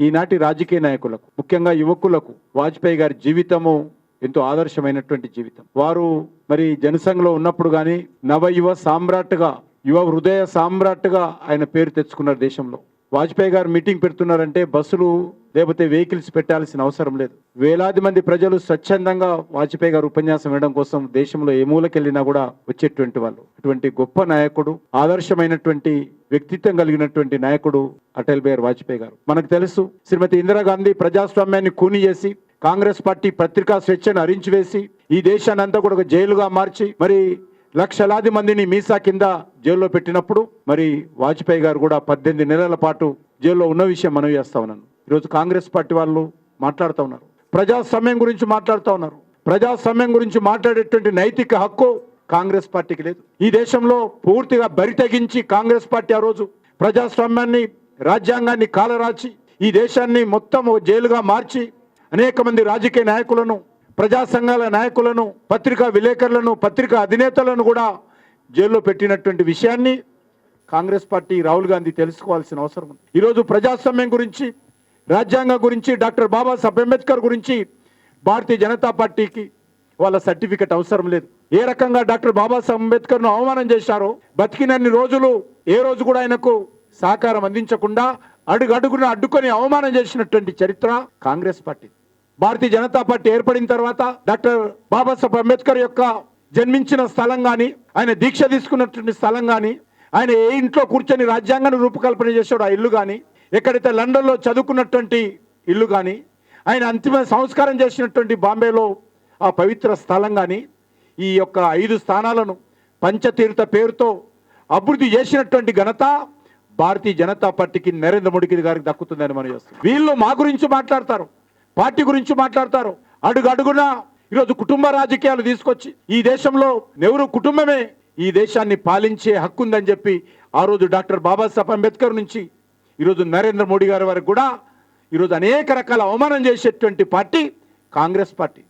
ఈనాటి రాజకీయ నాయకులకు ముఖ్యంగా యువకులకు వాజ్పేయి గారి జీవితము ఎంతో ఆదర్శమైనటువంటి జీవితం. వారు మరి జనసంఘలో ఉన్నప్పుడు కానీ నవ యువ సామ్రాట్గా యువ హృదయ సామ్రాట్గా ఆయన పేరు తెచ్చుకున్నారు దేశంలో. వాజ్పేయి గారు మీటింగ్ పెడుతున్నారంటే బస్సులు లేకపోతే వెహికల్స్ పెట్టాల్సిన అవసరం లేదు. వేలాది మంది ప్రజలు స్వచ్ఛందంగా వాజ్పేయి గారు ఉపన్యాసం వేయడం కోసం దేశంలో ఏ మూలకెళ్ళినా కూడా వచ్చేటువంటి వాళ్ళు. అటువంటి గొప్ప నాయకుడు ఆదర్శమైనటువంటి వ్యక్తిత్వం కలిగినటువంటి నాయకుడు అటల్ బిహారీ వాజ్పేయి గారు. మనకు తెలుసు శ్రీమతి ఇందిరాగాంధీ ప్రజాస్వామ్యాన్ని కూని చేసి కాంగ్రెస్ పార్టీ పత్రికా స్వేచ్ఛను అరించివేసి ఈ దేశాన్ని అంతా కూడా ఒక జైలుగా మార్చి మరి లక్షలాది మందిని మీసా కింద జైల్లో పెట్టినప్పుడు మరి వాజ్పేయి గారు కూడా పద్దెనిమిది నెలల పాటు జైల్లో ఉన్న విషయం మనవి చేస్తా ఉన్నాను ఈరోజు కాంగ్రెస్ పార్టీ వాళ్ళు మాట్లాడుతూ ఉన్నారు. ప్రజాస్వామ్యం గురించి మాట్లాడుతూ ఉన్నారు. ప్రజాస్వామ్యం గురించి మాట్లాడేటువంటి నైతిక హక్కు కాంగ్రెస్ పార్టీకి లేదు. ఈ దేశంలో పూర్తిగా బరితెగించి కాంగ్రెస్ పార్టీ ఆ రోజు ప్రజాస్వామ్యాన్ని రాజ్యాంగాన్ని కాలరాచి ఈ దేశాన్ని మొత్తం జైలుగా మార్చి అనేక మంది రాజకీయ నాయకులను ప్రజా సంఘాల నాయకులను పత్రికా విలేకరులను పత్రికా అధినేతలను కూడా జైల్లో పెట్టినటువంటి విషయాన్ని కాంగ్రెస్ పార్టీ రాహుల్ గాంధీ తెలుసుకోవాల్సిన అవసరం ఉంది. ఈరోజు ప్రజాస్వామ్యం గురించి రాజ్యాంగం గురించి డాక్టర్ బాబాసాహెబ్ అంబేద్కర్ గురించి భారతీయ జనతా పార్టీకి వాళ్ళ సర్టిఫికెట్ అవసరం లేదు. ఏ రకంగా డాక్టర్ బాబాసాహెబ్ అంబేద్కర్ను అవమానం చేశారో బతికినన్ని రోజులు ఏ రోజు కూడా ఆయనకు సహకారం అందించకుండా అడుగు అడుగున అడ్డుకొని అవమానం చేసినటువంటి చరిత్ర కాంగ్రెస్ పార్టీ. భారతీయ జనతా పార్టీ ఏర్పడిన తర్వాత డాక్టర్ బాబాసాహెబ్ అంబేద్కర్ యొక్క జన్మించిన స్థలం కానీ ఆయన దీక్ష తీసుకున్నటువంటి స్థలం కానీ ఆయన ఏ ఇంట్లో కూర్చొని రాజ్యాంగాన్ని రూపకల్పన చేశాడు ఆ ఇల్లు కానీ ఎక్కడైతే లండన్లో చదువుకున్నటువంటి ఇల్లు కానీ ఆయన అంతిమ సంస్కారం చేసినటువంటి బాంబేలో ఆ పవిత్ర స్థలం కానీ ఈ యొక్క ఐదు స్థానాలను పంచతీర్థ పేరుతో అభివృద్ధి చేసినటువంటి ఘనత భారతీయ జనతా పార్టీకి నరేంద్ర మోడీ గారికి దక్కుతుందని మనం చేస్తాం వీళ్ళు మా గురించి మాట్లాడతారు. పార్టీ గురించి మాట్లాడతారు. అడుగు అడుగున ఈరోజు కుటుంబ రాజకీయాలు తీసుకొచ్చి ఈ దేశంలో నెహ్రూ కుటుంబమే ఈ దేశాన్ని పాలించే హక్కు ఉందని చెప్పి ఆ రోజు డాక్టర్ బాబాసాహెబ్ అంబేద్కర్ నుంచి ఈరోజు నరేంద్ర మోడీ గారి వరకు కూడా ఈరోజు అనేక రకాల అవమానం చేసేటువంటి పార్టీ కాంగ్రెస్ పార్టీ.